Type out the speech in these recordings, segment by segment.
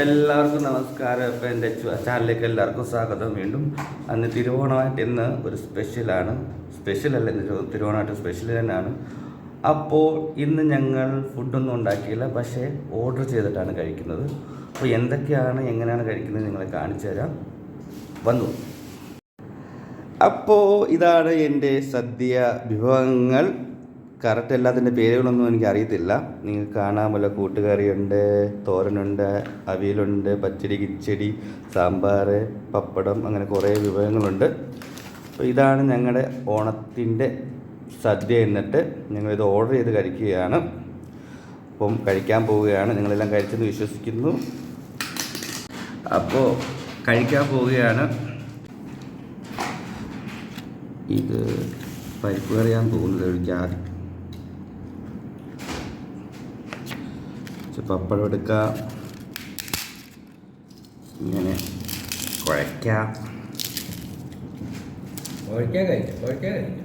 എല്ലാവർക്കും നമസ്കാരം. ഇപ്പം എന്റെ ചാനലിലേക്ക് എല്ലാവർക്കും സ്വാഗതം. വീണ്ടും അന്ന് തിരുവോണമായിട്ട് ഇന്ന് ഒരു സ്പെഷ്യലാണ്. സ്പെഷ്യലല്ല തിരുവോണമായിട്ട് സ്പെഷ്യൽ തന്നെയാണ്. അപ്പോൾ ഇന്ന് ഞങ്ങൾ ഫുഡൊന്നും ഉണ്ടാക്കിയില്ല പക്ഷേ ഓർഡർ ചെയ്തിട്ടാണ് കഴിക്കുന്നത്. അപ്പോൾ എന്തൊക്കെയാണ് എങ്ങനെയാണ് കഴിക്കുന്നത് നിങ്ങളെ കാണിച്ചു തരാം. വന്നു. അപ്പോൾ ഇതാണ് എന്റെ സദ്യ വിഭവങ്ങൾ. കറക്റ്റ് എല്ലാത്തിന്റെ പേരുകളൊന്നും എനിക്ക് അറിയത്തില്ല നിങ്ങൾക്ക് കാണാമല്ലോ കൂട്ടുകറിയുണ്ട് തോരനുണ്ട് അവിയലുണ്ട് പച്ചടി കിച്ചടി സാമ്പാർ പപ്പടം അങ്ങനെ കുറേ വിഭവങ്ങളുണ്ട്. അപ്പോൾ ഇതാണ് ഞങ്ങളുടെ ഓണത്തിന്റെ സദ്യ എന്നിട്ട് ഞങ്ങളിത് ഓർഡർ ചെയ്ത് കഴിക്കുകയാണ്. അപ്പം കഴിക്കാൻ പോവുകയാണ്. നിങ്ങളെല്ലാം കഴിച്ചെന്ന് വിശ്വസിക്കുന്നു. അപ്പോൾ കഴിക്കാൻ പോവുകയാണ്. ഇത് പരിപ്പ് കറിയാൻ തോന്നുന്നത്. ഒഴിക്കാൻ ഇച്ചിരി പപ്പടം എടുക്കാം. ഇങ്ങനെ കുഴയ്ക്കാം. കഴിച്ചു ഒഴിക്കാൻ കഴിച്ചു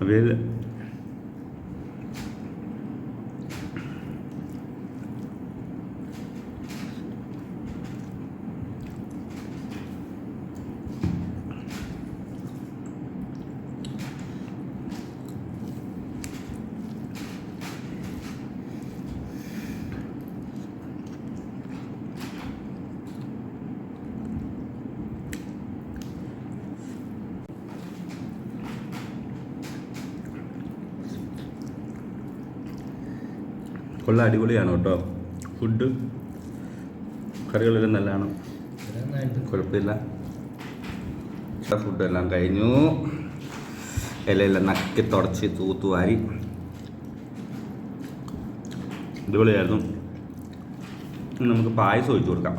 അവിയൽ കൊള്ള അടിപൊളിയാണ് കേട്ടോ. ഫുഡ് കറികളെല്ലാം നല്ലതാണ്. കുഴപ്പമില്ല. ഫുഡെല്ലാം കഴിഞ്ഞു. ഇലയെല്ലാം നക്കി തുടച്ച് തൂത്തുവാരി അടിപൊളിയായിരുന്നു. നമുക്ക് പായസം ഒഴിച്ചു കൊടുക്കാം.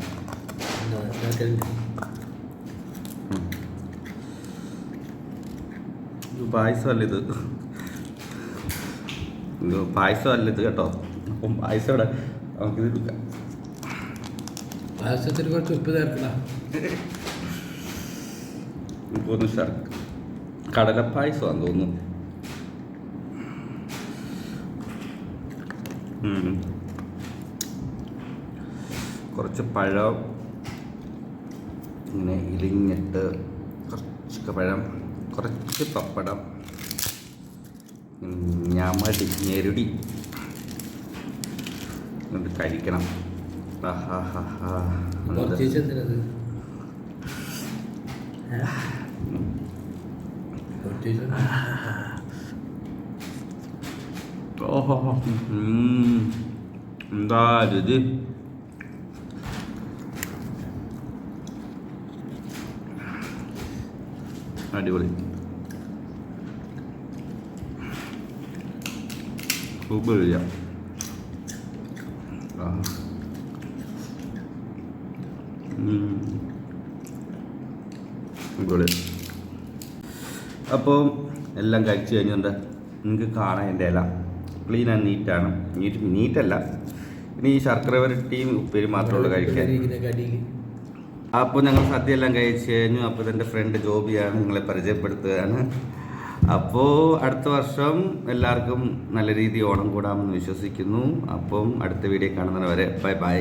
പായസമല്ല ഇത് പായസമല്ല ഇത് കേട്ടോ. അപ്പം പായസം ഇവിടെ നമുക്കിത് എടുക്കാം. പായസത്തിൽ കുറച്ച് ഉപ്പ് ചേർക്കണം? എനിക്കൊന്ന് ശർക്ക കടലപ്പായസമാണെന്ന് തോന്നുന്നു. കുറച്ച് പഴം ഇങ്ങനെ ഇലിഞ്ഞിട്ട് കുറച്ച് പഴം കുറച്ച് പപ്പടം ഞമടി ഞെരുടി. എന്നിട്ട് കഴിക്കണം. ഓഹോ. എന്താ രുചി അടിപൊളി. സൂപ്പർ രുചിയ. അടിപൊളി. അപ്പോൾ എല്ലാം കഴിച്ചു കഴിഞ്ഞുകൊണ്ട് നിങ്ങൾക്ക് കാണാൻ എന്റെ ഇല. ക്ലീൻ ആൻഡ് നീറ്റാണ് നീറ്റ് നീറ്റല്ല ഇനി ഈ ശർക്കര വരട്ടിയും ഉപ്പേരി മാത്രമേ ഉള്ളൂ കഴിക്കാൻ. അപ്പോൾ ഞങ്ങൾ സദ്യ എല്ലാം കഴിച്ചു കഴിഞ്ഞു. അപ്പോൾ എന്റെ ഫ്രണ്ട് ജോബിയാണ്. നിങ്ങളെ പരിചയപ്പെടുത്തുകയാണ്. അപ്പോൾ അടുത്ത വർഷം എല്ലാവർക്കും നല്ല രീതിയിൽ ഓണം കൂടാമെന്ന് വിശ്വസിക്കുന്നു. അപ്പം അടുത്ത വീഡിയോ കാണുന്നവരെ ബൈ ബൈ.